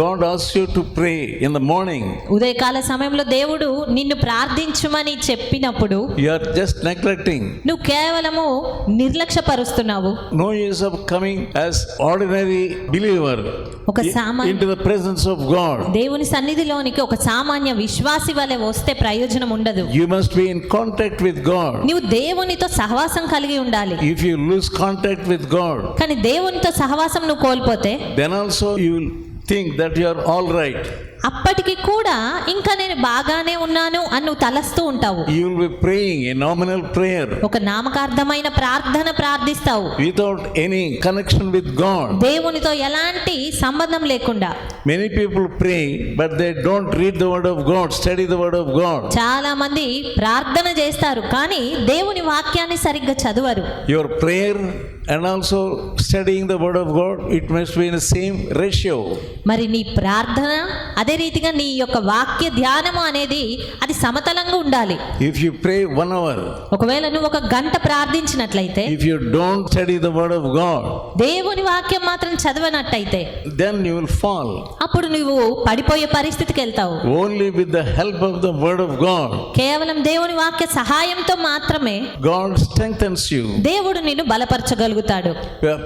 God asks you to pray in the morning, ఉదయకాల సమయంలో దేవుడు నిన్ను ప్రార్థించుమని చెప్పినప్పుడు you are just neglecting. నువ్వు కేవలము నిర్లక్ష్యపరుస్తున్నావు No use of coming as ordinary believer ఒక సామాన్య into the presence of God. దేవుని సన్నిధిలోనికి ఒక సామాన్య విశ్వాసి వలె వస్తే ప్రయోజనం ఉండదు You must be in contact with God. నువ్వు దేవునితో సహవాసం కలిగి ఉండాలి If you lose contact with God, కానీ దేవునితో సహవాసం నువ్వు కోల్పోతే then also you will think that you are all right. అప్పటికి కూడా ఇంకా నేను బాగానే ఉన్నాను అని నువ్వు తలస్తూ ఉంటావు will be praying a nominal prayer ఒక నామకార్థమైన ప్రార్థన ప్రార్థిస్తావు without any connection with God. దేవునితో ఎలాంటి సంబంధం లేకుండా Many people pray, but they don't read the Word of God, study the Word of God. చాలా మంది ప్రార్థన చేస్తారు కానీ దేవుని వాక్యాన్ని సరిగ్గా చదవరు Your prayer and also studying the Word of God, it must be in the same ratio. మరి నీ ప్రార్థన అదే అదే రీతిగా నీ యొక్క వాక్య ధ్యానము అనేది అది సమతలంగా ఉండాలి. If you pray one hour ఒకవేళ నువ్వు ఒక గంట ప్రార్థించినట్లయితే if you don't study the word of God దేవుని వాక్యం మాత్రం చదవనట్టయితే దెన్ యు విల్ ఫాల్ అప్పుడు నువ్వు పడిపోయే పరిస్థితికి వెళ్తావు. Only with the help of the word of God కేవలం దేవుని వాక్య సహాయంతో మాత్రమే గాడ్ స్ట్రెంగ్తెన్స్ యు దేవుడు నిన్ను బలపరచగలుగుతాడు.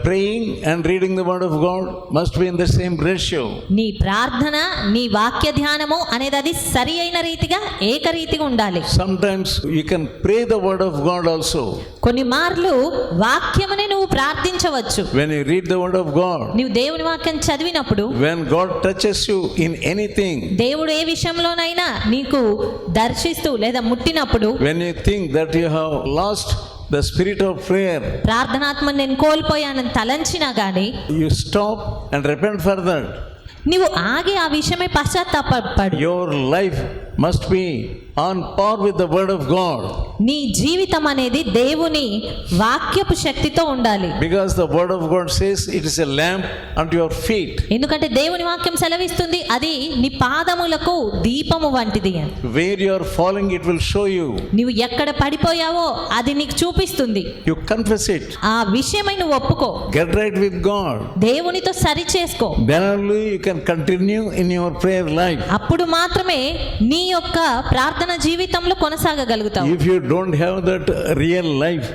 Praying and reading the word of God must be in the same ratio నీ ప్రార్థన నీ వాక్య ధ్యానము అనేది అది సరి అయిన రీతిగా ఏకరీతిగా ఉండాలి. Sometimes you can pray the word of God also కొన్ని మార్లు వాక్యమునే నువ్వు ప్రార్థించవచ్చు. When you read the word of God నీవు దేవుని వాక్యం చదివినప్పుడు when God touches you in anything దేవుడు ఏ విషయంలోనైనా నీకు దర్శిస్తూ లేదా ముట్టినప్పుడు when you think that you have lost the spirit of prayer ప్రార్థనాత్మ నేను కోల్పోయానని తలంచినా గానీ you stop and repent for నీవు ఆగి ఆ విషయమై పశ్చాత్తాపడు your life must be on par with the Word of God నీ జీవితం అనేది దేవుని వాక్యపు శక్తితో ఉండాలి because the Word of God says it is a lamp unto your feet. ఎందుకంటే దేవుని వాక్యం సెలవిస్తుంది అది నీ పాదములకు దీపము వంటిది Where you are falling, it will show you. నువ్వు ఎక్కడ పడిపోయావో అది నీకు చూపిస్తుంది You confess it. ఆ విషయమై నువ్వు ఒప్పుకో Get right with God. దేవునితో సరి చేసుకో Then only you can continue in your prayer life. అప్పుడు మాత్రమే నీ యొక్క ప్రార్థన జీవితంలో కొనసాగగలుగుతావు If you don't have that real life,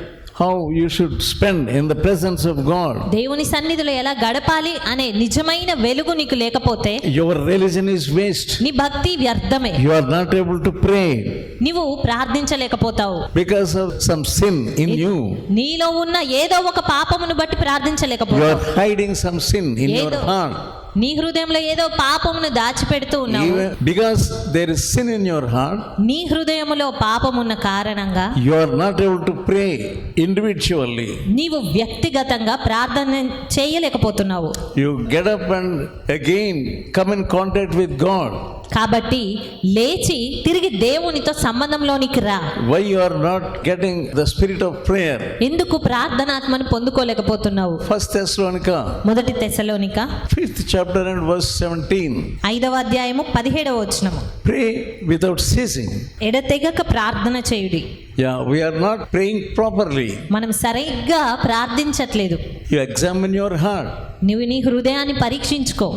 how you should spend in the presence of God. దేవుని సన్నిధిలో ఎలా గడపాలి అనే నిజమైన వెలుగు నీకు లేకపోతే Your religion is waste. నీ భక్తి వ్యర్థమే You are not able to pray నీవు ప్రార్థించలేకపోతావు because of some sin in you. నీలో ఉన్న ఏదో ఒక పాపమును బట్టి You ప్రార్థించలేకపోతావు are hiding some sin in your ఏదో heart. నీ హృదయంలో ఏదో పాపమును దాచిపెడుతూ ఉన్నావు. Because there sin in your heart నీ హృదయంలో పాపం ఉన్న కారణంగా you are not able to pray individually నీవు వ్యక్తిగతంగా ప్రార్థన చేయలేకపోతున్నావు. You get up and again come in contact with God కాబట్టి లేచి తిరిగి దేవునితో సంబంధంలోనికి రా. Why you are not getting the spirit of prayer ఎందుకు ప్రార్థన పొందుకోలేకపోతున్నావు? ఫస్ట్ థెస్సలోనిక మొదటి Thessalonica fifth chapter and verse 17 ఐదవ అధ్యాయము పదిహేడవ వచనము. ప్రే వితౌట్ సీజింగ్ ఎడతెగక ప్రార్థన చేయుడి. Yeah we are not praying properly మనం సరిగ్గా ప్రార్థించట్లేదు. యు ఎగ్జామిన్ యువర్ హార్ట్ నువ్వు నీ హృదయాన్ని పరీక్షించుకో.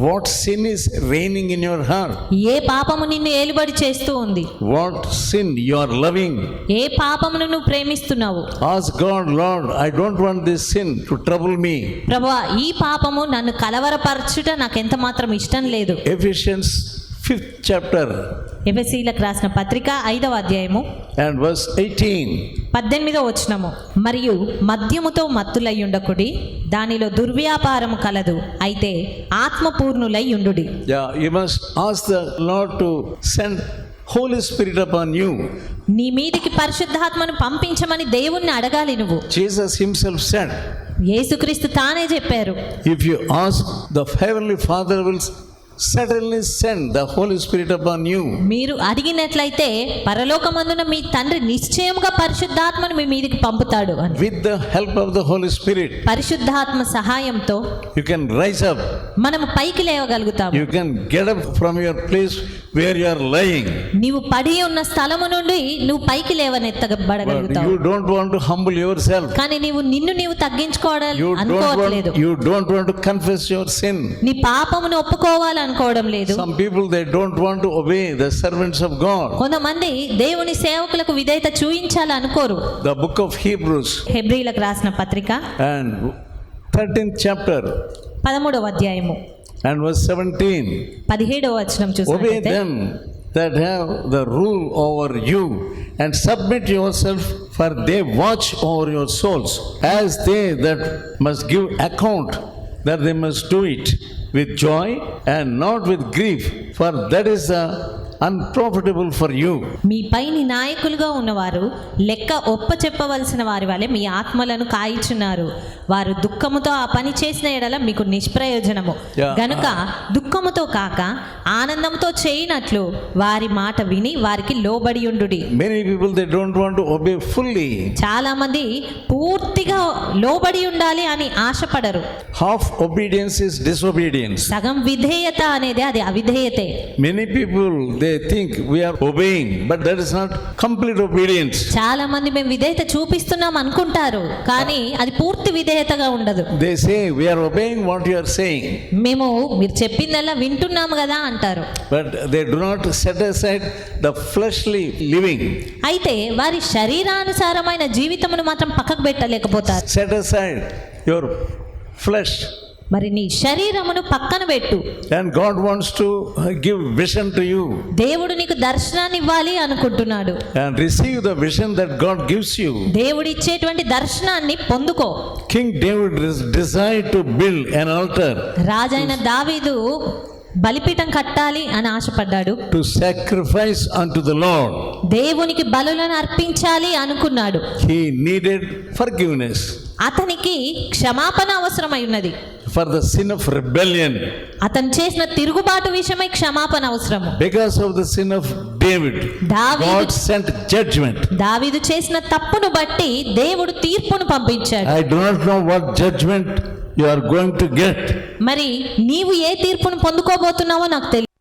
What sin is reigning in your heart ఏ పాపము నిన్ను ఏలుబడి చేస్తూ ఉంది? What sin you are loving ఏ పాపమును నువ్వు ప్రేమిస్తున్నావు? Ask God Lord I don't want this sin to trouble me ప్రభువా ఈ పాపము నన్ను కలవరపరచుట నాకు ఎంత మాత్రం ఇష్టం లేదు. ఎఫిషియన్స్ ఫిఫ్త్ చాప్టర్ ఎఫెసీలకు రాసిన పత్రిక ఐదవ అధ్యాయము and verse 18. పద్దెనిమిదో వచనము. మరియు మద్యముతో మత్తులై ఉండకుడి దానిలో దుర్వ్యాపారము కలదు. అయితే ఆత్మపూర్ణులై ఉండుడి. Yeah, you must ask the Lord to send Holy Spirit upon you. నీ మీదికి పరిశుద్ధాత్మను పంపించమని దేవుణ్ణి అడగాలి నువ్వు. Jesus Himself said, యేసుక్రీస్తు తానే చెప్పారు. If you ask, the Heavenly Father will certainly send the Holy Spirit upon you. మీరు అడిగినట్లయితే పరలోకమందున మీ తండ్రి నిశ్చయముగా పరిశుద్ధాత్మను మీ మీదికి పంపుతాడు అని With the help of the Holy Spirit, పరిశుద్ధాత్మ సహాయంతో you can rise up. మనము పైకి లేవగలుగుతాము You can get up from your place where you are lying. నీవు పడి ఉన్న స్థలము నుండి నువ్వు పైకి లేవనెత్తబడగలుగుతావు you don't want to humble yourself. కానీ నీవు నిన్ను నీవు తగ్గించుకోవడం అనుకోవట్లేదు you don't want to confess your sin. నీ పాపమును ఒప్పుకోవాలి ఒప్పుకోవాలనుకోవడం లేదు Some people they don't want to obey the servants of God. కొంతమంది దేవుని సేవకులకు విధేయత చూయించాలనుకోరు The book of Hebrews హెబ్రీలకు రాసిన పత్రిక and 13th chapter పదమూడవ అధ్యాయము and verse 17. పదిహేడవ వచనం Obey చూసినట్లయితే them that have the rule over you and submit yourself, for they watch over your souls, as they that must give account, that they must do it with joy and not with grief, for that is the unprofitable for you. మీ పైని నాయకులుగా ఉన్నవారు లెక్క ఒప్ప చెప్పవలసిన వారి వలె మీ ఆత్మలను కాయిచున్నారు వారు దుఃఖముతో ఆ పని చేసిన ఎడల మీకు నిష్ప్రయోజనము. గనుక దుఃఖముతో కాక ఆనందంతో చేయనట్లు వారి మాట విని వారికి లోబడి Many people they don't want to obey fully. చాలా మంది పూర్తిగా లోబడి ఉండాలి అని ఆశపడరు Half obedience is disobedience. సగం విధేయత అనేది అది అవిధేయతే Many people they they think we are obeying but that is not complete obedience చాలా మంది మేము విధేయత చూపిస్తున్నాం అనుకుంటారు కానీ అది పూర్తి విధేయతగా ఉండదు. They say we are obeying what you are saying మేము మీరు చెప్పినదల్లా వింటున్నాము కదా అంటారు. But they do not set aside the fleshly living అయితే వారి శరీరానుసారమైన జీవితమును మాత్రం పక్కకు పెట్టలేకపోతారు. సెట్ అసైడ్ యువర్ ఫ్లెష్ మరి నీ శరీరమును పక్కన పెట్టు. And God wants to give vision to you దేవుడు నీకు దర్శనాన్ని ఇవ్వాలి అనుకుంటున్నాడు. And receive the vision that God gives you దేవుడు ఇచ్చేటువంటి దర్శనాన్ని పొందుకో. King David decide to build an altar రాజైన దావీదు బలిపీఠం కట్టాలి అని ఆశపడ్డాడు. To sacrifice unto the Lord దేవునికి బలులను అర్పించాలి అనుకున్నాడు. హి నీడెడ్ ఫర్గివ్నెస్ అతనికి క్షమాపణ అవసరమై ఉన్నది. For the sin of rebellion అతను చేసిన తిరుగుబాటు విషయమై క్షమాపణ అవసరం because of the sin of David God sent judgment దావీదు చేసిన తప్పును బట్టి దేవుడు తీర్పును పంపించాడు. I do not know what judgment you are going to get మరి నీవు ఏ తీర్పును పొందుకోబోతున్నావో నాకు తెలియదు